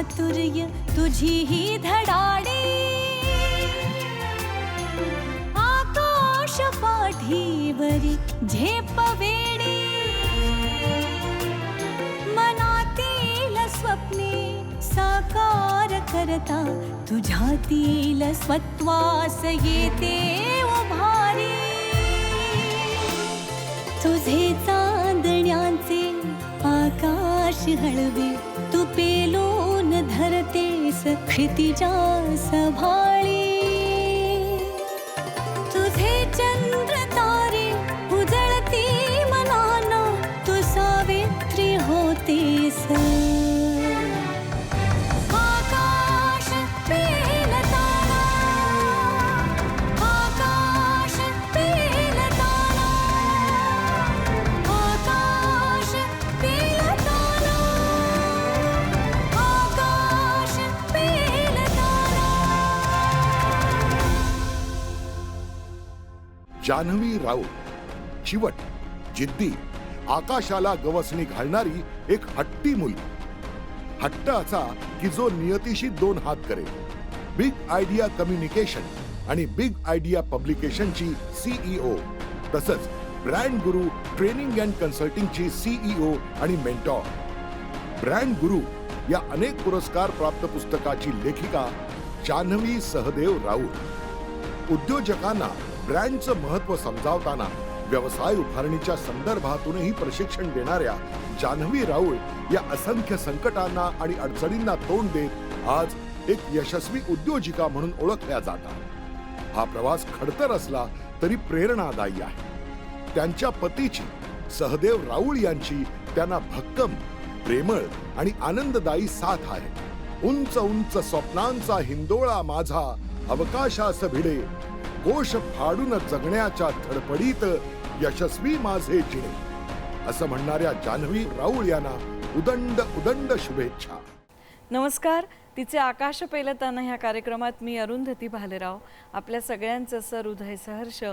चातुर्य तुझी ही धडाडी. आकाश पाठीवरी झेप वेडी. मनातील स्वप्ने साकार करता तुझ्यातील स्वत्वास येते उभारी. तुझे चांदण्याचे आकाश हळवे तू पेलो क्षितिजा सभाळी जान्हवी राऊत चिवट जिद्दी आकाशाला गवसणी घालणारी एक हट्टी मुलगी. हट्ट असा की जो नियतीशी दोन हात करेल. बिग आयडिया कम्युनिकेशन आणि बिग आयडिया पब्लिकेशनची सीईओ तसंच ब्रँड गुरु ट्रेनिंग अँड कन्सल्टिंगची सीईओ आणि मेंटॉर ब्रँड गुरु या अनेक पुरस्कार प्राप्त पुस्तकाची लेखिका जान्हवी सहदेव राऊत. उद्योजकांना ब्रँडचं महत्त्व समजावताना व्यवसाय उभारणीच्या संदर्भातूनही प्रशिक्षण देणाऱ्या जान्हवी राऊळ या असंख्य संकटांना आणि अडचणींना तोंड देत आज एक यशस्वी उद्योजिका म्हणून ओळखल्या जातात. हा प्रवास खडतर असला तरी प्रेरणादायी आहे. त्यांच्या पतीची सहदेव राऊळ यांची त्यांना भक्कम प्रेमळ आणि आनंददायी साथ आहे. उंच उंच स्वप्नांचा हिंदोळा माझा अवकाशास भिडे कोश फाडून जगण्याच्या धडपडीत यशस्वी माझे जिणे असं म्हणणाऱ्या जान्हवी राऊळ यांना उदंड उदंड शुभेच्छा. नमस्कार. तिचे आकाश पेलताना ह्या कार्यक्रमात मी अरुंधती भालेराव. आपल्या सगळ्यांचं सहृदय सहर्ष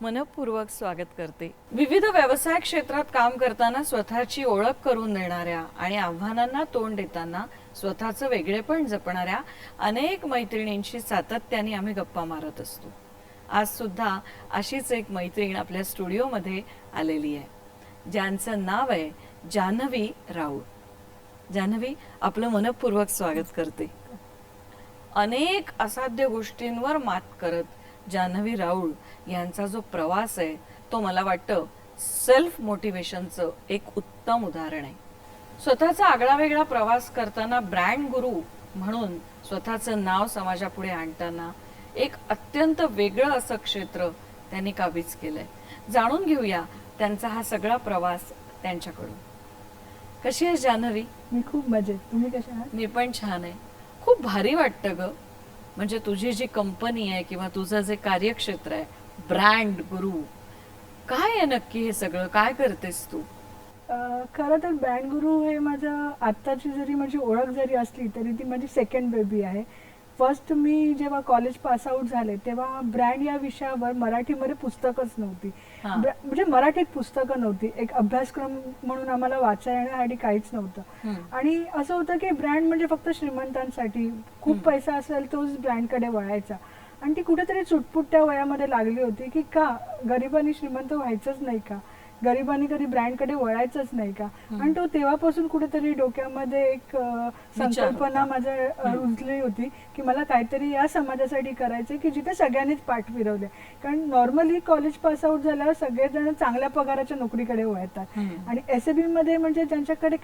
मनपूर्वक स्वागत करते. विविध व्यवसाय क्षेत्रात काम करताना स्वतःची ओळख करून देणाऱ्या आणि आव्हानांना तोंड देताना स्वतःचं वेगळेपण जपणाऱ्या अनेक मैत्रिणींशी सातत्याने आम्ही गप्पा मारत असतो. आज सुद्धा अशीच एक मैत्रीण आपल्या स्टुडिओमध्ये आलेली आहे. ज्यांचं नाव आहे जान्हवी राऊत. जान्हवी आपलं मनपूर्वक स्वागत करते. अनेक असाध्य गोष्टींवर मात करत जान्हवी राऊळ यांचा जो प्रवास आहे तो मला वाटतं सेल्फ मोटिवेशनचं एक उत्तम उदाहरण आहे. स्वतःचा आगळा वेगळा प्रवास करताना ब्रँड गुरु म्हणून स्वतःचं नाव समाजापुढे आणताना एक अत्यंत वेगळं असं क्षेत्र त्यांनी काबीज केलंय. जाणून घेऊया त्यांचा हा सगळा प्रवास त्यांच्याकडून. कशी आहे जान्हवी मी खूप मजेत. तुम्ही कशा आहात? मी पण छान आहे. खूप भारी वाटतं ग. म्हणजे तुझी जी कंपनी आहे किंवा तुझं जे कार्यक्षेत्र आहे ब्रँड गुरु काय आहे नक्की हे सगळं? काय करतेस तू? अं, खरं तर बँड गुरु हे माझं आत्ताची जरी माझी ओळख जरी असली तरी ती माझी सेकंड बेबी आहे. फर्स्ट मी जेव्हा कॉलेज पास आउट झाले तेव्हा ब्रँड या विषयावर मराठीमध्ये पुस्तकच नव्हती. म्हणजे मराठीत पुस्तकं नव्हती. एक अभ्यासक्रम म्हणून आम्हाला वाचण्यासाठी काहीच नव्हतं. आणि असं होतं की ब्रँड म्हणजे फक्त श्रीमंतांसाठी. खूप. पैसा असेल तोच ब्रँडकडे वळायचा. आणि ती कुठेतरी चुटपुट्या वयामध्ये लागली होती की का गरिबांनी श्रीमंत व्हायचंच नाही का? गरिबांनी कधी ब्रँडकडे वळायचंच नाही का. आणि तो तेव्हापासून कुठेतरी डोक्यामध्ये एक संकल्पना. माझ्या. रुजली होती की मला काहीतरी या समाजासाठी करायचं की जिथे सगळ्यांनीच पाठ फिरवले कारण नॉर्मली कॉलेज पास आउट झाल्यावर सगळेजण चांगल्या पगाराच्या नोकरीकडे वळतात. आणि एसमध्ये म्हणजे ज्यांच्याकडे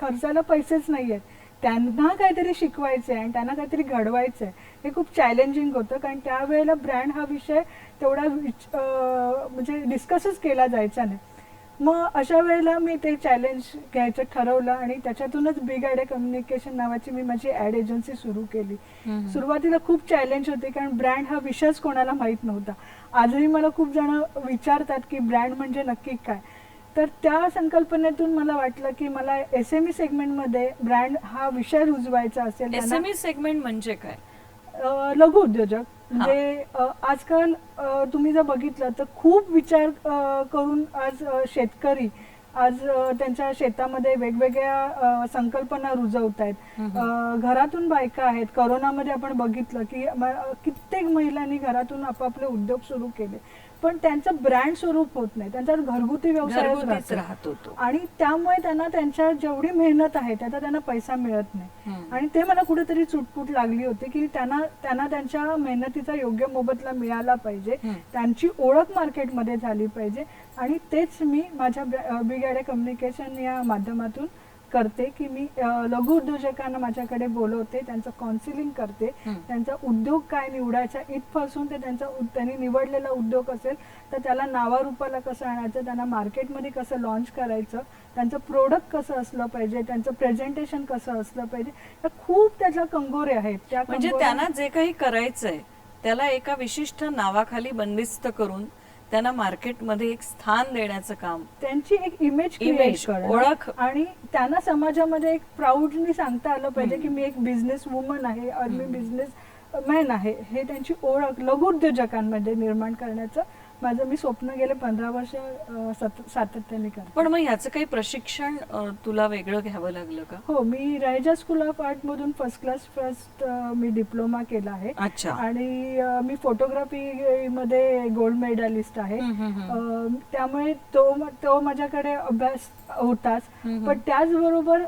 खर्चाला पैसेच नाही आहेत त्यांना काहीतरी शिकवायचं आहे आणि त्यांना काहीतरी घडवायचं आहे हे खूप चॅलेंजिंग होतं कारण त्यावेळेला ब्रँड हा विषय तेवढा म्हणजे डिस्कसच केला जायचा नाही मग अशा वेळेला मी ते चॅलेंज घ्यायचं ठरवलं आणि त्याच्यातूनच बिग ॲड कम्युनिकेशन नावाची मी माझी ॲड एजन्सी सुरू केली. सुरुवातीला खूप चॅलेंज होते कारण ब्रँड हा विषयच कोणाला माहीत नव्हता. आजही मला खूप जण विचारतात की ब्रँड म्हणजे नक्की काय? तर त्या संकल्पनेतून मला वाटलं की मला एस एम ई सेगमेंटमध्ये ब्रँड हा विषय रुजवायचा असेल. त्यांना- एसएमई सेगमेंट म्हणजे काय? लघु उद्योजक. म्हणजे आजकाल तुम्ही जर बघितलं तर खूप विचार करून आज शेतकरी आज त्यांच्या शेतामध्ये वेगवेगळ्या संकल्पना रुजवत आहेत घरातून बायका आहेत. करोनामध्ये आपण बघितलं की कित्येक महिलांनी घरातून आपापले उद्योग सुरू केले. पण त्यांचं ब्रँड स्वरूप होत नाही. त्यांचा घरगुती व्यवसाय राहत. होतो. आणि त्यामुळे त्यांना त्यांच्या जेवढी मेहनत आहे त्याचा त्यांना पैसा मिळत नाही. आणि ते मला कुठेतरी चुटपुट लागली होती की त्यांना त्यांना त्यांच्या मेहनतीचा योग्य मोबदला मिळाला पाहिजे. त्यांची ओळख मार्केटमध्ये झाली पाहिजे. आणि तेच मी माझ्या बिग आयडिया कम्युनिकेशन या माध्यमातून करते की मी लघु उद्योजकांना माझ्याकडे बोलवते त्यांचं काउन्सिलिंग करते. त्यांचा उद्योग काय निवडायचा इथपासून ते त्यांचा त्यांनी निवडलेला उद्योग असेल तर त्याला नावारूपाला कसं आणायचं त्यांना मार्केटमध्ये कसं लॉन्च करायचं त्यांचं प्रोडक्ट कसं असलं पाहिजे त्यांचं प्रेझेंटेशन कसं असलं पाहिजे त्या खूप त्याच्या कंगोरे आहेत त्या म्हणजे त्यांना जे काही करायचंय त्याला एका विशिष्ट नावाखाली बंदिस्त करून त्यांना मार्केटमध्ये एक स्थान देण्याचं काम. त्यांची एक इमेज करणं. ओळख. आणि त्यांना समाजामध्ये एक प्राऊडली सांगता आलं पाहिजे की मी एक बिझनेस वुमन आहे और मी बिझनेस मॅन आहे. हे त्यांची ओळख लघु उद्योजकांमध्ये निर्माण करण्याचं माझं मी स्वप्न गेले पंधरा वर्ष सत- सातत्याने करते. पण मग ह्याचं काही प्रशिक्षण अ, तुला वेगळं घ्यावं लागलं का? हो मी रायजा स्कूल ऑफ आर्ट मधून फर्स्ट क्लास फर्स्ट मी डिप्लोमा केला आहे. अच्छा. आणि अं, मी फोटोग्राफी मध्ये गोल्ड मेडलिस्ट आहे. हम्म, हम्म, हम्म. अं, त्यामुळे तो तो माझ्याकडे अभ्यास होताच. हम्म. पण त्याचबरोबर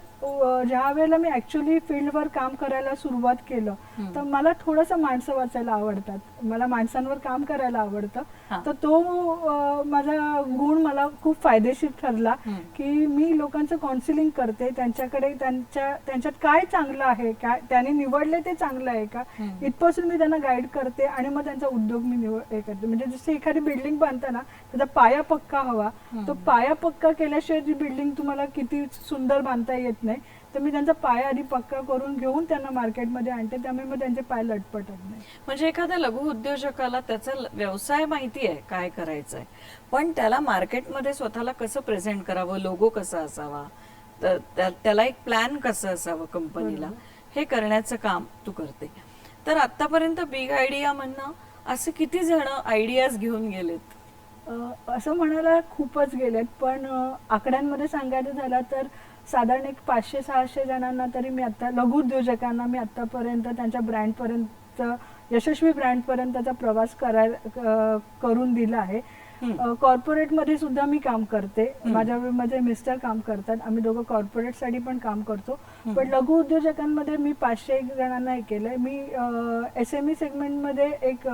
ज्या वेळेला मी ऍक्च्युली फील्डवर काम करायला सुरुवात केलं. तर मला थोडंसं माणसं वाचायला आवडतात मला माणसांवर काम करायला. आवडतं तर तो माझा गुण मला खूप फायदेशीर ठरला. की मी लोकांचं काउन्सिलिंग करते त्यांच्याकडे त्यांच्या त्यांच्यात काय चांगलं आहे काय त्यांनी निवडले ते चांगलं आहे का. इथपासून मी त्यांना गाईड करते आणि मग त्यांचा उद्योग मी निवड हे करते म्हणजे जसं एखादी बिल्डिंग बांधताना त्याचा पाया पक्का हवा तो पाया पक्का केल्याशिवाय ती बिल्डिंग तुम्हाला किती सुंदर बांधता येत नाही तर मी त्यांचा पाया आधी पक्का करून घेऊन त्यांना मार्केटमध्ये आणते त्यामुळे मग त्यांचे पाय लटपटत नाही. म्हणजे एखाद्या लघु उद्योजकाला त्याचा व्यवसाय माहिती आहे काय करायचं आहे पण त्याला मार्केटमध्ये स्वतःला कसं प्रेझेंट करावं लोगो कसा असावा त्याला एक प्लॅन कसं असावं कंपनीला हे करण्याचं काम तू करते. तर आतापर्यंत बिग आयडिया म्हणणं असे किती जण आयडियाज घेऊन गेलेत? असं म्हणायला खूपच गेलेत पण आकड्यांमध्ये सांगायचं झालं तर साधारण एक पाचशे सहाशे जणांना तरी मी आता लघु उद्योजकांना मी आतापर्यंत त्यांच्या ब्रँडपर्यंत यशस्वी ब्रँडपर्यंतचा प्रवास करायला करून दिला आहे. हम्म. कॉर्पोरेटमध्ये सुद्धा मी काम करते. माझ्या मध्ये मिस्टर काम करतात. आम्ही दोघं कॉर्पोरेटसाठी पण काम करतो. पण लघु उद्योजकांमध्ये मी पाचशे एक जणांना हे केलंय. मी एस एम ई सेगमेंटमध्ये एक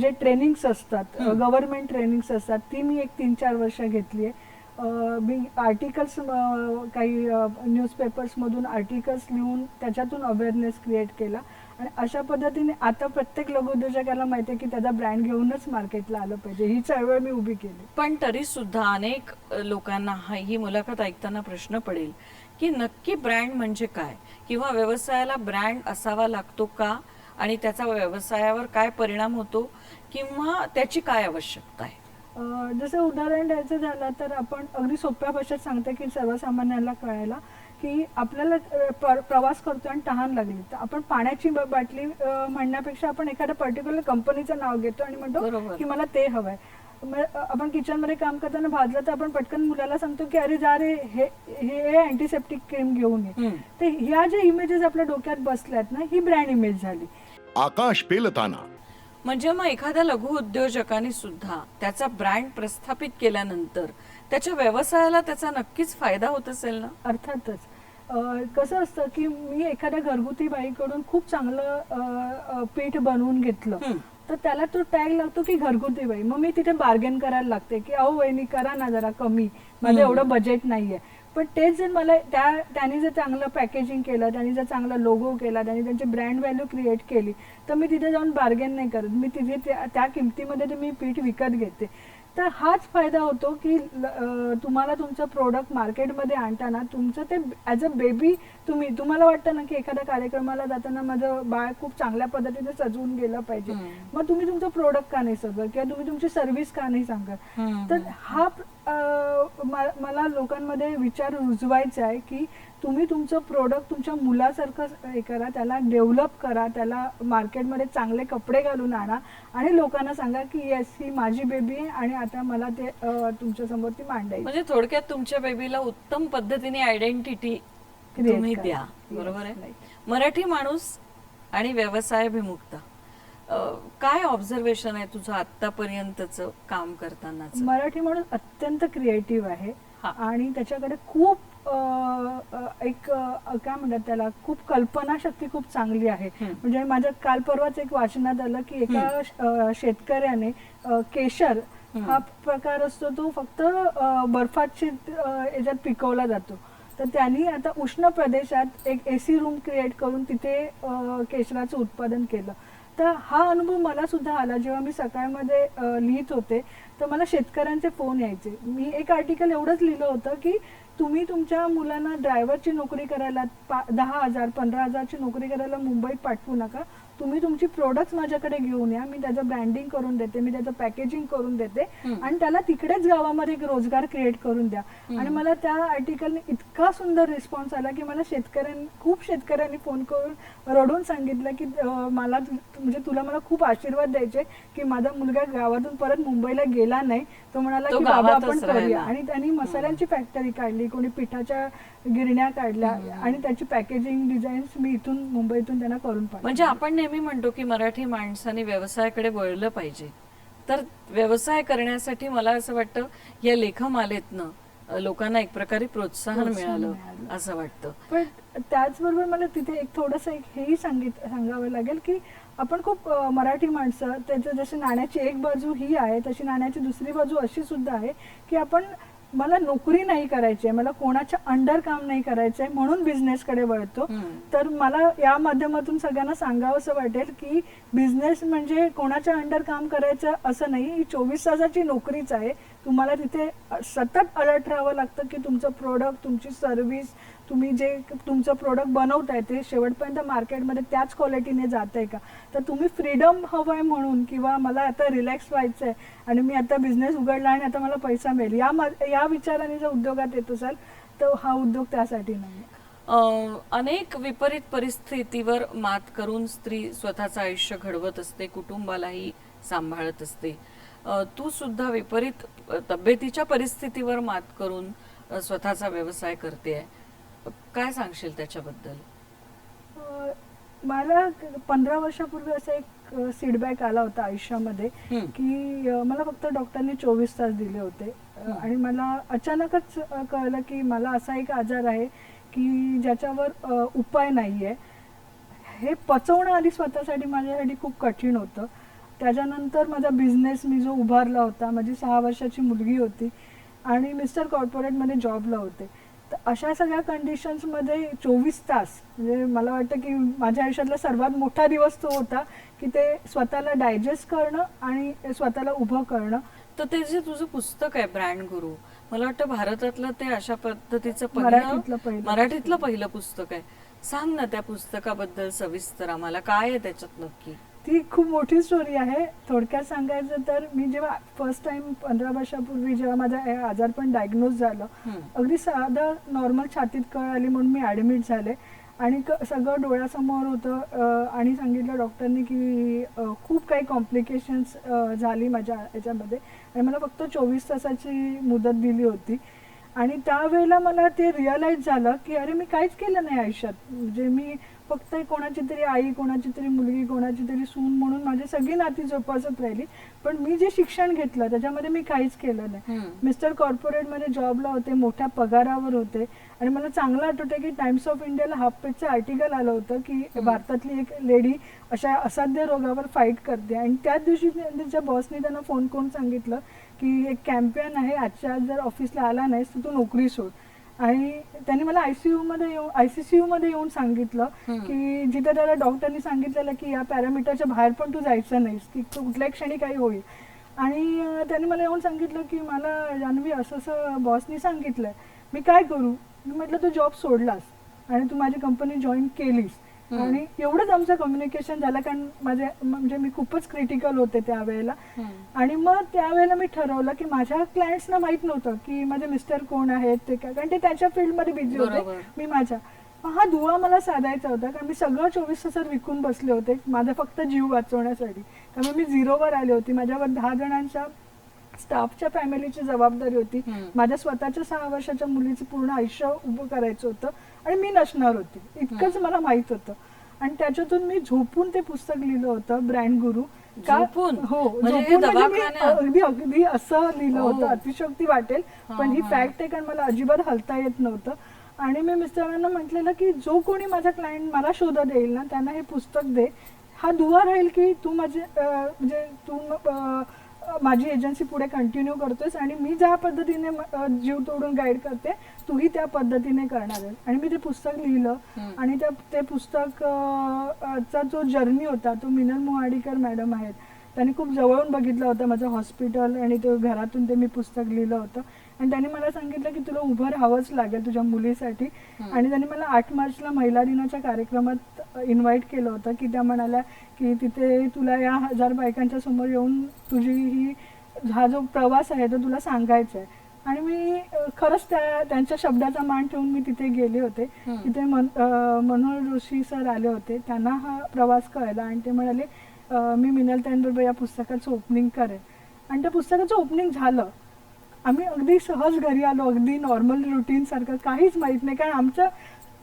जे ट्रेनिंग्स असतात गव्हर्नमेंट ट्रेनिंग्स असतात ती मी एक तीन चार वर्ष घेतली आहे. मी आर्टिकल्स काही न्यूजपेपर्समधून आर्टिकल्स लिहून त्याच्यातून अवेअरनेस क्रिएट केला. आणि अशा पद्धतीने आता प्रत्येक लघु उद्योजकाला माहिती आहे की त्याचा ब्रँड घेऊनच मार्केटला आलं पाहिजे. ही चळवळ मी उभी केली. पण तरी सुद्धा अनेक लोकांना ही मुलाखत ऐकताना प्रश्न पडेल की नक्की ब्रँड म्हणजे काय? किंवा व्यवसायाला ब्रँड असावा लागतो का? आणि त्याचा व्यवसायावर काय परिणाम होतो? किंवा त्याची काय आवश्यकता आहे? जसं उदाहरण द्यायचं झालं तर आपण अगदी सोप्या भाषेत सांगतो की सर्वसामान्यांना कळायला की आपल्याला प्रवास करतो आणि तहान लागली तर आपण पाण्याची बाटली म्हणण्यापेक्षा आपण एखाद्या पर्टिक्युलर कंपनीचं नाव घेतो आणि म्हणतो. की मला ते हवंय आपण किचनमध्ये काम करताना भाजलं तर आपण पटकन मुलाला सांगतो की अरे जा रे हे हे अँटीसेप्टिक क्रीम घेऊन ये. तर ह्या ज्या इमेजेस आपल्या डोक्यात बसल्यात ना ही ब्रँड इमेज झाली आकाश पेलताना म्हणजे मग एखाद्या लघु उद्योजकाने सुद्धा त्याचा ब्रँड प्रस्थापित केल्यानंतर त्याच्या व्यवसायाला त्याचा नक्कीच फायदा होत असेल ना? अर्थातच. कसं असतं की मी एखाद्या घरगुती बाईकडून खूप चांगलं पीठ बनवून घेतलं. तर त्याला तो टॅग लागतो की घरगुती बाई. मग मी तिथे बार्गेन करायला लागते की अहो वहिनी करा ना जरा कमी. माझं एवढं बजेट नाहीये. पण तेच जर मला त्या त्यांनी जर चांगलं पॅकेजिंग केलं त्यांनी जर चांगला लोगो केला त्यांनी त्यांची ब्रँड व्हॅल्यू क्रिएट केली तर मी तिथे जाऊन बार्गेन नाही करत. मी तिथे त्या त्या किमतीमध्ये ते मी पीठ विकत घेते. तर हाच फायदा होतो की तुम्हाला तुमचं प्रोडक्ट मार्केटमध्ये आणताना तुमचं ते ॲज अ बेबी तुम्ही तुम्हाला वाटतं ना की एखाद्या कार्यक्रमाला जाताना माझं बाळ खूप चांगल्या पद्धतीने सजवून गेलं पाहिजे. मग तुम्ही तुमचं प्रोडक्ट का नाही सगळं किंवा तुम्ही तुमची सर्व्हिस का नाही सांगत. तर हा मला लोकांमध्ये विचार रुजवायचा आहे की तुम्ही तुमचं प्रोडक्ट तुमच्या मुलासारखं हे करा त्याला डेव्हलप करा त्याला मार्केटमध्ये चांगले कपडे घालून आणा आणि लोकांना सांगा की येस ही माझी बेबी आहे आणि आता मला ते तुमच्यासमोर ती मांडायची म्हणजे थोडक्यात तुमच्या बेबीला उत्तम पद्धतीने आयडेंटिटी तुम्ही. द्या बरोबर आहे. मराठी माणूस आणि व्यवसायाभिमुखता काय ऑब्झर्वेशन आहे तुझं आतापर्यंतच काम करतानाच मराठी माणूस अत्यंत क्रिएटिव्ह आहे. आणि त्याच्याकडे खूप एक काय म्हणतात त्याला खूप कल्पनाशक्ती खूप चांगली आहे. म्हणजे माझ्या काल परवाच एक वाचनात आलं की एका शेतकऱ्याने केशर. हा प्रकार असतो तो फक्त बर्फाची याच्यात पिकवला जातो तर त्यांनी आता उष्ण प्रदेशात एक एसी रूम क्रिएट करून तिथे केशराचं उत्पादन केलं तर हा अनुभव मला सुद्धा आला जेव्हा मी सकाळमध्ये लिहित होते तर मला शेतकऱ्यांचे फोन यायचे. मी एक आर्टिकल एवढंच लिहिलं होतं की तुम्ही तुमच्या मुलांना ड्रायव्हरची नोकरी करायला पा दहा हजार पंधरा हजारची नोकरी करायला मुंबईत पाठवू नका. तुम्ही तुमची प्रोडक्ट्स माझ्याकडे घेऊन या. मी त्याचं ब्रँडिंग करून देते मी त्याचं पॅकेजिंग करून देते. आणि त्याला तिकडेच गावामध्ये एक रोजगार क्रिएट करून द्या. आणि मला त्या आर्टिकलने इतका सुंदर रिस्पॉन्स आला की मला शेतकऱ्यांनी खूप शेतकऱ्यांनी फोन करून रडून सांगितलं की मला म्हणजे तुला मला खूप आशीर्वाद द्यायचे की माझा मुलगा गावातून परत मुंबईला गेला नाही. तो म्हणाला की बाबा आपण करूया. आणि त्यांनी मसाल्यांची फॅक्टरी काढली कोणी पिठाच्या गिरण्या काढल्या आणि त्याची पॅकेजिंग डिझाईन्स मी इथून मुंबईतून त्यांना करून पाठवली. म्हणजे आपण नेहमी म्हणतो की मराठी माणसाने व्यवसायाकडे वळलं पाहिजे तर व्यवसाय करण्यासाठी मला असं वाटतं या लेखमालेतनं लोकांना एक प्रकारे प्रोत्साहन मिळालं. असं वाटतं पण त्याचबरोबर मला तिथे एक थोडंसं एक हेही सांगित सांगावं लागेल की आपण खूप मराठी माणसं त्याचं जशी नाण्याची एक बाजू ही आहे तशी नाण्याची दुसरी बाजू अशी सुद्धा आहे की आपण मला नोकरी नाही करायची आहे मला कोणाच्या अंडर काम नाही करायचं आहे म्हणून बिझनेसकडे वळतो. तर मला या माध्यमातून सगळ्यांना सांगावं असं वाटेल की बिझनेस म्हणजे कोणाच्या अंडर काम करायचं असं नाही ही चोवीस तासाची नोकरीच आहे तुम्हाला तिथे सतत अलर्ट राहावं लागतं की तुमचं प्रोडक्ट तुमची सर्व्हिस तुम्ही जे तुमचं प्रोडक्ट बनवताय ते शेवटपर्यंत मार्केटमध्ये त्याच क्वालिटीने जात आहे का? तर तुम्ही फ्रीडम हवं आहे म्हणून किंवा मला आता रिलॅक्स व्हायचं आहे आणि मी आता बिझनेस उघडला आणि आता मला पैसा मिळेल या मा- या विचाराने जर उद्योगात येत असाल तर हा उद्योग त्यासाठी नाही अनेक विपरीत परिस्थितीवर मात करून स्त्री स्वतःचं आयुष्य घडवत असते कुटुंबालाही सांभाळत असते. तू सुद्धा विपरीत तब्येतीच्या परिस्थितीवर मात करून स्वतःचा व्यवसाय करते आहे काय सांगशील त्याच्याबद्दल? अं, मला पंधरा वर्षापूर्वी असा एक फीडबॅक आला होता आयुष्यामध्ये. की अं, मला फक्त डॉक्टरने चोवीस तास दिले होते. अं, आणि मला अचानकच अं, कळलं की मला असा एक आजार आहे की ज्याच्यावर अं, उपाय नाही आहे हे पचवणं आधी स्वतःसाठी माझ्यासाठी खूप कठीण होतं. त्याच्यानंतर माझा बिझनेस मी जो उभारला होता माझी सहा वर्षाची मुलगी होती आणि मिस्टर कॉर्पोरेटमध्ये जॉबला होते. तर अशा सगळ्या कंडिशन्समध्ये चोवीस तास म्हणजे मला वाटतं की माझ्या आयुष्यातला सर्वात मोठा दिवस तो होता की ते स्वतःला डायजेस्ट करणं आणि स्वतःला उभं करणं. तर ते जे तुझं पुस्तक आहे ब्रँड गुरु मला वाटतं भारतातलं ते अशा पद्धतीचं पहिलं. मराठीतलं पहिलं पुस्तक आहे. सांग ना त्या पुस्तकाबद्दल सविस्तर आम्हाला काय आहे त्याच्यात नक्की? ती खूप मोठी स्टोरी आहे. थोडक्यात सांगायचं तर मी जेव्हा फर्स्ट टाइम पंधरा वर्षापूर्वी जेव्हा माझा आजारपण डायग्नोज झालं. अगदी साधं नॉर्मल छातीत कळ आली म्हणून मी ॲडमिट झाले. आणि सगळं डोळ्यासमोर होतं आणि सांगितलं डॉक्टरनी की खूप काही कॉम्प्लिकेशन्स झाली माझ्या याच्यामध्ये आणि मला फक्त चोवीस तासाची मुदत दिली होती. आणि त्यावेळेला मला ते रिअलाईज झालं की अरे मी काहीच केलं नाही आयुष्यात. म्हणजे मी फक्त कोणाची तरी आई कोणाची तरी मुलगी कोणाची तरी सून म्हणून माझी सगळी नाती जोपासत राहिली. पण मी जे शिक्षण घेतलं त्याच्यामध्ये मी काहीच केलं नाही. मिस्टर कॉर्पोरेटमध्ये जॉबला होते मोठ्या पगारावर होते. आणि मला चांगलं आठवतं की टाइम्स ऑफ इंडियाला हाफ पेजचं आर्टिकल आलं होतं की भारतातली एक लेडी अशा असाध्य रोगावर फाईट करते. आणि त्याच दिवशी त्यांच्या बॉसने त्यांना फोन करून सांगितलं की एक कॅम्पेन आहे आजच्या आज जर ऑफिसला आला नाहीस तर तू नोकरी सोड आणि त्यांनी मला आयसीयू मध्ये येऊन आयसीसीयू मध्ये येऊन सांगितलं. की जिथे त्याला डॉक्टरनी सांगितलेलं की या पॅरामीटरच्या बाहेर पण तू जायचं नाहीस की कुठल्याही क्षणी काही होईल. आणि त्यांनी मला येऊन सांगितलं की मला जान्हवी असं असं बॉसनी सांगितलंय मी काय करू? मी म्हटलं तू जॉब सोडलास आणि तू माझी कंपनी जॉईन केलीस. आणि एवढंच आमचं कम्युनिकेशन झालं कारण माझे म्हणजे मी खूपच क्रिटिकल होते त्यावेळेला. आणि मग त्यावेळेला मी ठरवलं की माझ्या क्लायंट्सना माहीत नव्हतं की माझे मिस्टर कोण आहेत ते काय कारण ते त्यांच्या फील्डमध्ये बिझी. होते मी माझ्या. हा दुवा मला साधायचा होता कारण मी सगळं चोवीस तासात विकून बसले होते माझा फक्त जीव वाचवण्यासाठी. त्यामुळे मी झिरोवर आले होते माझ्यावर दहा जणांच्या स्टाफच्या फॅमिलीची जबाबदारी होती. माझ्या स्वतःच्या सहा वर्षाच्या मुलीचं पूर्ण आयुष्य उभं करायचं होतं. आणि मी नसणार होते इतकंच मला माहीत होतं आणि त्याच्यातून मी झोपून ते पुस्तक लिहिलं होतं ब्रँड गुरु झोपून? हो म्हणजे झोपून म्हणजे? अगदी अगदी असं लिहिलं हो. होतं अतिशोक्ती वाटेल पण ही. फॅक्ट आहे कारण मला अजिबात हलता येत नव्हतं आणि मी मिस्टरांना म्हटलेलं की जो कोणी माझा क्लायंट मला शोधत येईल ना त्यांना हे पुस्तक दे हा दुवा राहील की तू माझे म्हणजे तू माझी एजन्सी पुढे कंटिन्यू करतोयस आणि मी ज्या पद्धतीने जीव तोडून गाईड करते तूही त्या पद्धतीने करणार आहेस. आणि मी ते पुस्तक लिहिलं. आणि त्या ते पुस्तक चा जो जर्नी होता तो मिनल मोहाडीकर मॅडम आहेत. त्यांनी खूप जवळून बघितलं होतं माझं हॉस्पिटल आणि तो घरातून ते मी पुस्तक लिहिलं होतं. आणि त्यांनी मला सांगितलं की तुला उभं राहावंच लागेल तुझ्या मुलीसाठी. आणि त्यांनी मला आठ मार्चला महिला दिनाच्या कार्यक्रमात इन्व्हाइट केलं होतं की त्या म्हणाल्या की तिथे तुला या हजार बायकांच्या समोर येऊन तुझी ही हा जो प्रवास आहे तो तुला सांगायचा आहे आणि मी खरंच त्या त्यांच्या शब्दाचा मान ठेवून मी तिथे गेले होते. तिथे मन मनोहर जोशी सर आले होते. त्यांना हा प्रवास कळला आणि ते म्हणाले मी मिनल बरोबर या पुस्तकाचं ओपनिंग करेन. आणि त्या पुस्तकाचं ओपनिंग झालं. आम्ही अगदी सहज घरी आलो अगदी नॉर्मल रुटीन सारखं काहीच माहीत नाही. कारण आमचं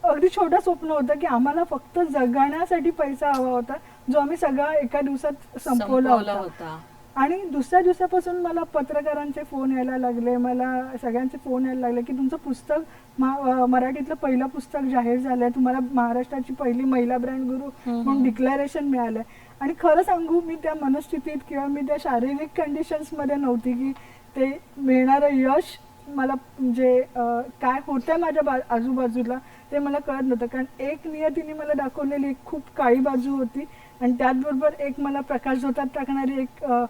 अगदी छोटं स्वप्न होतं की आम्हाला फक्त जगण्यासाठी पैसा हवा होता जो आम्ही सगळा एका दिवसात संपवला होता. होता. आणि दुसऱ्या दिवसापासून मला पत्रकारांचे फोन यायला लागले मला सगळ्यांचे फोन यायला लागले की तुमचं पुस्तक मराठीतलं पहिलं पुस्तक जाहीर झालंय तुम्हाला महाराष्ट्राची पहिली महिला ब्रँड गुरु म्हणून डिक्लेरेशन मिळालंय. आणि खरं सांगू मी त्या मनस्थितीत किंवा मी त्या शारीरिक कंडिशन्समध्ये नव्हती की ते मिळणारं यश मला म्हणजे काय होतं माझ्या बा आजूबाजूला ते मला कळत नव्हतं. कारण एक नियतीने मला दाखवलेली एक खूप काळी बाजू होती आणि त्याचबरोबर एक मला प्रकाश झोतात टाकणारी एक अं,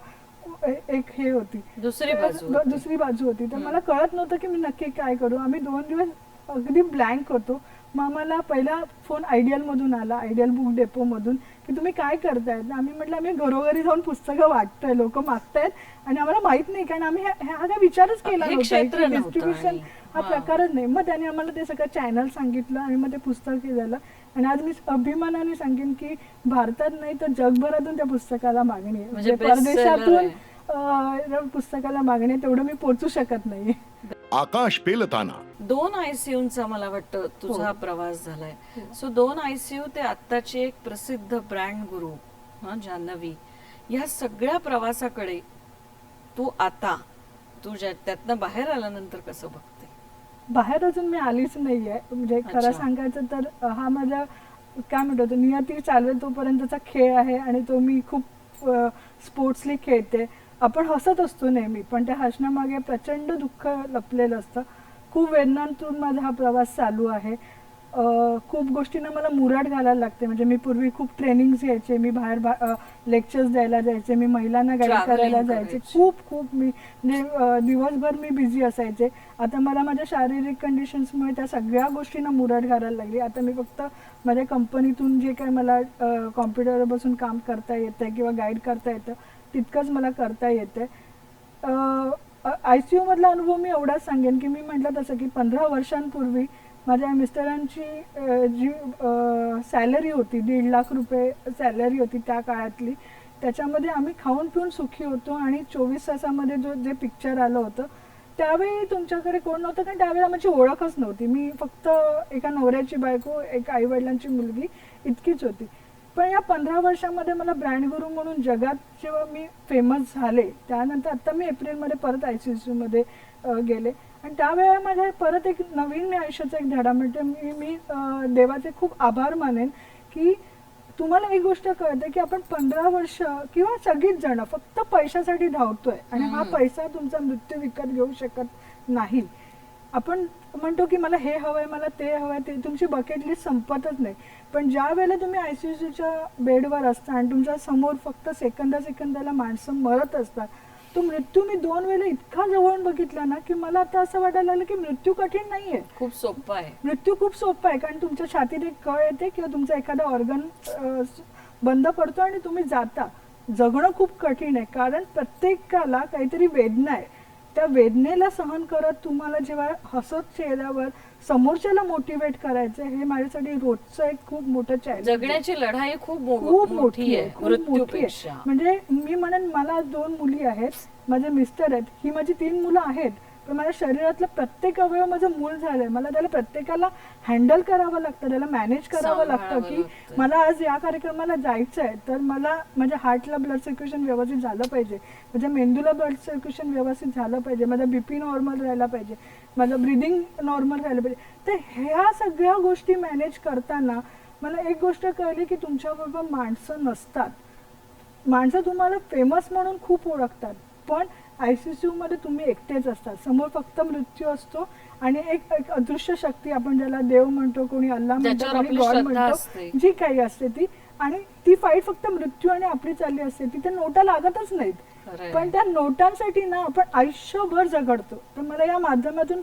एक हे होती. दुसरी तर बाजू होती. दुसरी बाजू होती. तर मला कळत नव्हतं की मी नक्की काय करू. आम्ही दोन दिवस अगदी ब्लँक होतो. मग मला पहिला फोन आयडियल मधून आला आयडियल बुक डेपो मधून की तुम्ही काय करतायत आम्ही म्हटलं आम्ही घरोघरी जाऊन पुस्तकं वाटतोय लोक मागतायत आणि आम्हाला माहीत नाही कारण आम्ही हा काय विचारच केला नव्हता. डिस्ट्रीब्युशन हा. प्रकारच नाही. मग त्याने आम्हाला ते सगळं चॅनल सांगितलं आणि मग ते पुस्तक हे झालं. आणि आज मी अभिमानाने सांगेन की भारतात नाही तर जगभरातून त्या पुस्तकाला मागणी आहे. म्हणजे म्हणजे परदेशातून पुस्तकाला मागणी तेवढं मी पोचू शकत नाही आकाश पेलताना. दोन आयसीयूचा मला वाटतं तुझा हो. प्रवास झालाय. सो दोन आयसीयू ते आत्ताची एक प्रसिद्ध ब्रँड गुरु हा जान्हवी या सगळ्या प्रवासाकडे तू आता तुझ्या त्यातनं बाहेर आल्यानंतर कसं बघते? बाहेर अजून मी आलीच नाहीये. म्हणजे खरं. सांगायचं तर हा माझा काय म्हणतो तो नियती चालवेल तोपर्यंतचा खेळ आहे आणि तो मी खूप स्पोर्ट्सली खेळते. आपण हसत असतो नेहमी पण त्या हसण्यामागे प्रचंड दुःख लपलेलं असतं. खूप वेदनांतून माझा हा प्रवास चालू आहे. खूप गोष्टींना मला मुराड घालायला लागते. म्हणजे मी पूर्वी खूप ट्रेनिंग्स घ्यायचे मी बाहेर लेक्चर्स द्यायला जायचे मी महिलांना गाईड करायला जायचे. खूप खूप मी म्हणजे दिवसभर मी बिझी असायचे. आता मला माझ्या शारीरिक कंडिशन्समुळे त्या सगळ्या गोष्टींना मुरड घालायला लागली. आता मी फक्त माझ्या कंपनीतून जे काही मला कॉम्प्युटरवर बसून काम करता येतं किंवा गाईड करता येतं तितकंच मला करता येतं आय सी यूमधला अनुभव मी एवढाच सांगेन की मी म्हटलं तसं की पंधरा वर्षांपूर्वी माझ्या मिस्टरांची जी सॅलरी होती दीड लाख रुपये सॅलरी होती त्या काळातली त्याच्यामध्ये आम्ही खाऊन पिऊन सुखी होतो आणि चोवीस तासामध्ये जो जे पिक्चर आलं होतं त्यावेळी तुमच्याकडे कोण नव्हतं कारण त्यावेळेला माझी ओळखच नव्हती. मी फक्त एका नवऱ्याची बायको एका आईवडिलांची मुलगी इतकीच होती. पण या पंधरा वर्षामध्ये मला ब्रँड गुरु म्हणून जगात जेव्हा मी फेमस झाले त्यानंतर आता मी एप्रिलमध्ये परत आय सी सी मध्ये गेले. आणि त्यावेळेला माझ्या परत एक नवीन मी आयुष्याचा एक धडा म्हणजे मी मी देवाचे खूप आभार मानेन की तुम्हाला एक गोष्ट कळते की आपण पंधरा वर्ष किंवा सगळीच जण फक्त पैशासाठी धावतोय. आणि हा पैसा तुमचा मृत्यू विकत घेऊ शकत नाही. आपण म्हणतो की मला हे हवंय मला ते हवंय ते तुमची बकेट लिस्ट संपतच नाही. पण ज्या वेळेला तुम्ही आयसीयूच्या बेडवर असता आणि तुमच्यासमोर फक्त सेकंदा सेकंदाला माणसं मरत असतात तो मृत्यू मी दोन वेळेला इतका जवळून बघितला ना की मला आता असं वाटायला लागलं की मृत्यू कठीण नाहीये. खूप सोपं आहे. मृत्यू खूप सोपा आहे कारण तुमच्या छातीत एक कळ येते किंवा तुमचा एखादा ऑर्गन बंद पडतो आणि तुम्ही जाता. जगणं खूप कठीण आहे कारण प्रत्येकाला काहीतरी वेदना आहे. त्या वेदनेला सहन करत तुम्हाला जेव्हा हसत चेहऱ्यावर समोरच्याला मोटिवेट करायचं हे माझ्यासाठी रोजचं एक खूप मोठं चॅलेंज जगण्याची लढाई खूप खूप मोठी आहे खूप मोठी आहे. म्हणजे मी म्हणेन मला दोन मुली आहेत माझे मिस्टर आहेत ही माझी तीन मुलं आहेत. पण माझ्या शरीरातलं प्रत्येक अवयव माझं मूल झालंय. मला त्याला प्रत्येकाला हँडल करावं लागतं त्याला मॅनेज करावं लागतं की. मला आज या कार्यक्रमाला जायचं आहे तर मला माझ्या हार्टला ब्लड सर्क्युलेशन व्यवस्थित झालं पाहिजे. माझ्या मेंदूला ब्लड सर्क्युलेशन व्यवस्थित झालं पाहिजे. माझा बीपी नॉर्मल राहायला पाहिजे. माझं ब्रिदिंग नॉर्मल राहायला पाहिजे. तर ह्या सगळ्या गोष्टी मॅनेज करताना मला एक गोष्ट कळली की तुमच्याबरोबर माणसं नसतात. माणसं तुम्हाला फेमस म्हणून खूप ओळखतात. पण आयसीसीयू मध्ये तुम्ही एकटेच असतात समोर फक्त मृत्यू असतो आणि एक एक अदृश्य शक्ती आपण ज्याला देव म्हणतो कोणी अल्ला म्हणतो कोणी गॉड म्हणतो. जी काही असते ती. आणि ती फाईट फक्त मृत्यू आणि आपली चालली असते. तिथे नोटा लागतच नाहीत. पण त्या नोटांसाठी ना आपण आयुष्यभर झगडतो तर मला या माध्यमातून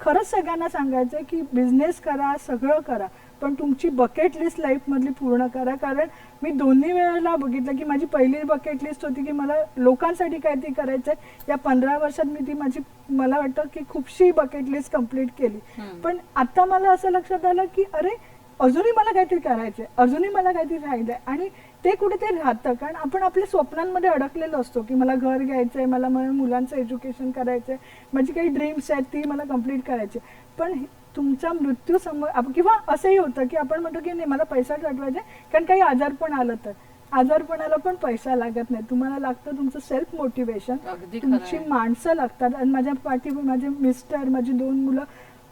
खरंच सगळ्यांना सांगायचं की बिझनेस करा सगळं करा. पण तुमची बकेट लिस्ट लाईफमधली पूर्ण करा. कारण मी दोन्ही वेळेला बघितलं की माझी पहिली बकेट लिस्ट होती की मला लोकांसाठी काहीतरी करायचं आहे या पंधरा वर्षात मी ती माझी मला वाटतं की खूपशी बकेट लिस्ट कंप्लीट केली. पण आता मला असं लक्षात आलं की अरे अजूनही मला काहीतरी करायचंय. अजूनही मला काहीतरी राहिलंय. आणि ते कुठेतरी राहतं. कारण आपण आपल्या स्वप्नांमध्ये अडकलेलो असतो की मला घर घ्यायचंय मला माझ्या मुलांचं एज्युकेशन करायचंय माझी काही ड्रीम्स आहेत ती मला कंप्लीट करायची. पण तुमचा मृत्यू समोर आप- किंवा असंही होतं की आपण म्हणतो की नाही मला पैसा साठवायचा कारण काही आजारपण आलं तर. आजारपणाला पण पैसा लागत नाही. तुम्हाला लागतं तुमचं सेल्फ मोटिवेशन तुमची. माणसं लागतात. आणि माझ्या पाठी माझे मिस्टर माझी दोन मुलं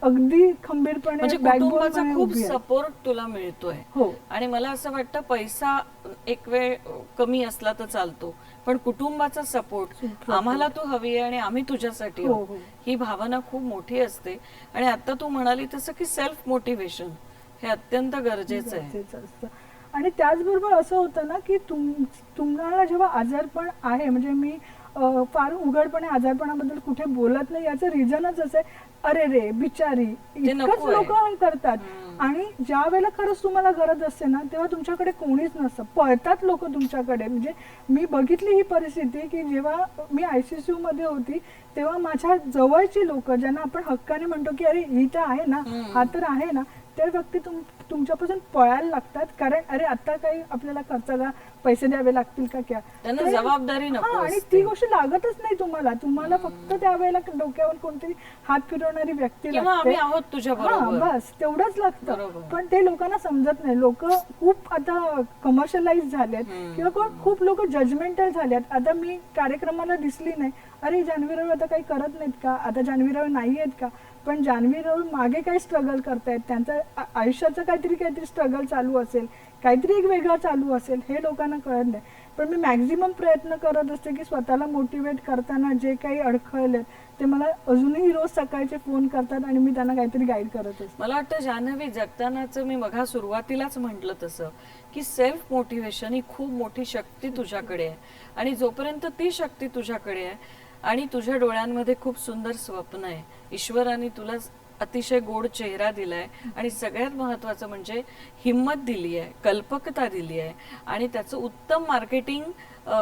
अगदी खंबीरपणे म्हणजे पणे खूप. सपोर्ट तुला मिळतोय. हो. आणि मला असं वाटतं पैसा एक वेळ कमी असला तर चालतो. पण कुटुंबाचा सपोर्ट. आम्हाला तू हवी आहे आणि आम्ही तुझ्यासाठी हो. हो. ही भावना खूप मोठी असते आणि आता तू म्हणाली तसं की सेल्फ मोटिवेशन हे अत्यंत गरजेचं आहे आणि त्याचबरोबर असं होतं ना की तुम तुम्हाला जेव्हा आजारपण आहे म्हणजे मी फार उघडपणे आजारपणाबद्दल कुठे बोलत नाही याचं रिझनच असं आहे अरे रे बिचारी इतकंच नको. लोक करतात. आणि ज्या वेळेला खरंच तुम्हाला गरज असते ना तेव्हा तुमच्याकडे कोणीच नसतं पळतात लोक तुमच्याकडे म्हणजे मी बघितली ही परिस्थिती की जेव्हा मी आयसीसीयू मध्ये होती तेव्हा माझ्या जवळची लोक ज्यांना आपण हक्काने म्हणतो की अरे ही तर आहे ना. हा तर आहे ना ते व्यक्ती तुम तुमच्यापासून पळायला लागतात. कारण अरे आता काही आपल्याला खर्चाला पैसे द्यावे लागतील का क्या? त्यांना जबाबदारी नको हा, आणि. ती गोष्ट लागतच नाही तुम्हाला. तुम्हाला फक्त त्यावेळेला डोक्यावर कोणतरी हात फिरवणारी व्यक्ती किंवा लागते. आम्ही आहोत तुझ्या हा, बरोबर. बस तेवढंच लागतं. बरोबर. पण ते लोकांना समजत नाही. लोक खूप आता कमर्शियलाइज झालेत हम्म. किंवा कोण- खूप लोक जजमेंटल झालेत. आता मी कार्यक्रमाला दिसली नाही. अरे जान्हवी राव आता काही करत नाहीत का? आता जान्हवी राव नाही आहेत का? पण जान्हवी राव मागे काय स्ट्रगल करतायत? त्यांचं आयुष्याचं काहीतरी काहीतरी स्ट्रगल चालू असेल काहीतरी एक वेगळं चालू असेल हे लोकांना कळत नाही. पण मी मॅक्झिमम प्रयत्न करत असते की स्वतःला मोटिवेट करताना जे काही अडखळले ते मला अजूनही रोज सकाळचे फोन करतात आणि मी त्यांना काहीतरी गाईड करत असते. मला वाटतं जान्हवी जगतानाचं मी बघा सुरुवातीलाच म्हटलं तसं की सेल्फ मोटिवेशन ही खूप मोठी शक्ती तुझ्याकडे आहे. आणि जोपर्यंत ती शक्ती तुझ्याकडे आहे आणि तुझ्या डोळ्यांमध्ये खूप सुंदर स्वप्न आहे. ईश्वराने तुला अतिशय गोड चेहरा दिलाय आणि सगळ्यात महत्वाचं म्हणजे हिंमत दिली आहे कल्पकता दिली आहे. आणि त्याचं उत्तम मार्केटिंग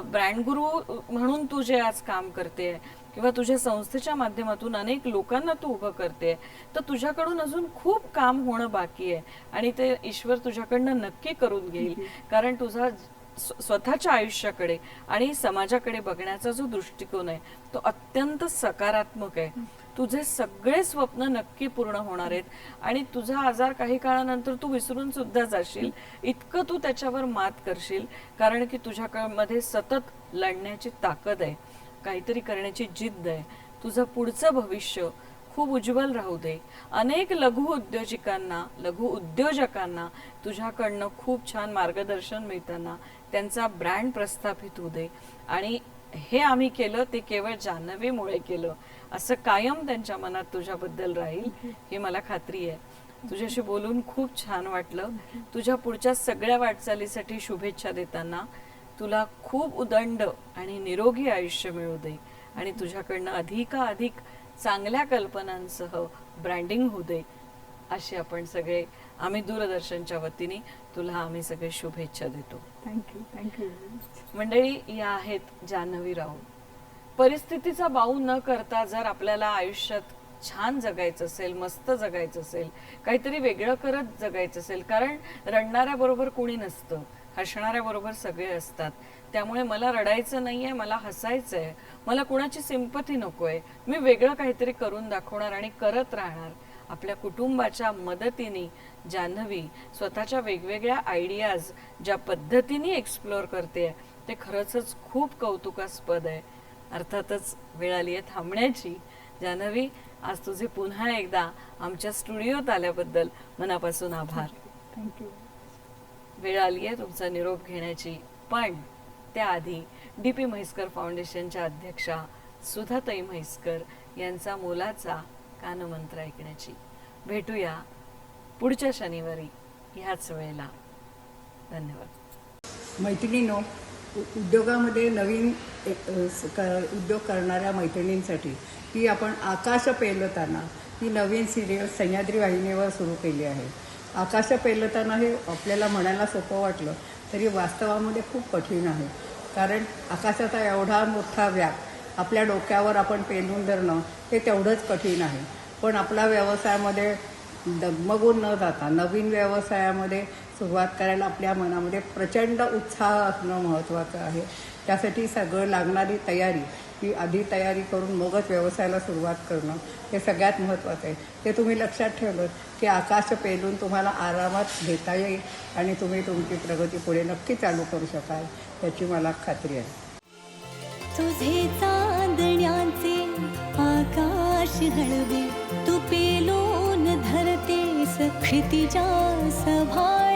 ब्रँड गुरु म्हणून तू जे आज काम करते किंवा तुझ्या संस्थेच्या माध्यमातून अनेक लोकांना तू उभं करते तर तुझ्याकडून अजून खूप काम होणं बाकी आहे. आणि ते ईश्वर तुझ्याकडनं नक्की करून घेईल. कारण तुझा स्वतःच्या आयुष्याकडे आणि समाजाकडे बघण्याचा जो दृष्टिकोन आहे तो अत्यंत सकारात्मक आहे. तुझे सगळे स्वप्न नक्की पूर्ण होणार आहेत आणि तुझा आजार काही काळानंतर तू विसरून सुद्धा जाशील. इतकं तू त्याच्यावर मात करशील कारण की तुझ्यामध्ये सतत लढण्याची ताकद आहे काहीतरी करण्याची जिद्द आहे. तुझं पुढचं भविष्य खूप उज्ज्वल राहू दे. अनेक लघु उद्योजकांना लघु उद्योजकांना तुझ्याकडनं खूप छान मार्गदर्शन मिळताना त्यांचा ब्रँड प्रस्थापित होऊ दे. आणि हे आम्ही केलं ते केवळ जान्हवीमुळे केलं. असं कायम त्यांच्या मनात तुझ्याबद्दल राहील ही मला खात्री आहे. तुझ्याशी बोलून खूप छान वाटलं. तुझ्या पुढच्या सगळ्या वाटचालीसाठी शुभेच्छा देताना तुला खूप उदंड आणि निरोगी आयुष्य मिळू दे. आणि तुझ्याकडनं अधिकाधिक चांगल्या कल्पनांसह ब्रँडिंग होऊ दे असे आपण सगळे आम्ही दूरदर्शनच्या वतीने तुला आम्ही सगळे शुभेच्छा देतो. थँक्यू थँक्यू मंडळी या आहेत जान्हवी राऊत. परिस्थितीचा बाऊ न करता जर आपल्याला आयुष्यात छान जगायचं असेल मस्त जगायचं असेल काहीतरी वेगळं करत जगायचं असेल कारण रडणाऱ्या बरोबर कोणी नसतं हसणाऱ्या बरोबर सगळे असतात. त्यामुळे मला रडायचं नाहीये मला हसायचंय मला कुणाची सिंपती नकोय. मी वेगळं काहीतरी करून दाखवणार आणि करत राहणार. आपल्या कुटुंबाच्या मदतीने जान्हवी स्वतःच्या वेगवेगळ्या आयडियाज ज्या पद्धतीने एक्सप्लोअर करते ते खरंच खूप कौतुकास्पद आहे. अर्थातच वेळ आली आहे थांबण्याची. जान्हवी आज तुझे पुन्हा एकदा आमच्या स्टुडिओत आल्याबद्दल मनापासून आभार. थँक्यू वेळ आली आहे तुमचा निरोप घेण्याची पण त्याआधी डी पी म्हैसकर फाउंडेशनच्या अध्यक्षा सुधाताई म्हैसकर यांचा मोलाचा कानमंत्र ऐकण्याची. भेटूया पुढच्या शनिवारी ह्याच वेळेला. धन्यवाद. मैत्रिणीनो उद्योगामध्ये नवीन उद्योग करणाऱ्या मैत्रिणींसाठी ती आपण आकाश पेलताना ही नवीन सिरियल सह्याद्री वाहिनीवर सुरू केली आहे. आकाश पेलताना हे आपल्याला म्हणायला सोपं वाटलं तरी वास्तवामध्ये खूप कठीण आहे. कारण आकाशाचा एवढा मोठा व्याप आपल्या डोक्यावर आपण पेलून धरणं हे तेवढंच कठीण आहे. पण आपल्या व्यवसायामध्ये डगमगून न जाता नवीन व्यवसायामध्ये सुरुवात करायला आपल्या मनामध्ये प्रचंड उत्साह असणं महत्त्वाचं आहे. त्यासाठी सगळं लागणारी तयारी ही आधी तयारी करून मगच व्यवसायाला सुरुवात करणं हे सगळ्यात महत्त्वाचं आहे. ते तुम्ही लक्षात ठेवलं की आकाश पेलून तुम्हाला आरामात घेता येईल आणि तुम्ही तुमची प्रगती पुढे नक्की चालू करू शकाल याची मला खात्री आहे. तुझे चांदण्याचे आकाश हळवे तू पेलून धरतेस क्षितिजा सभा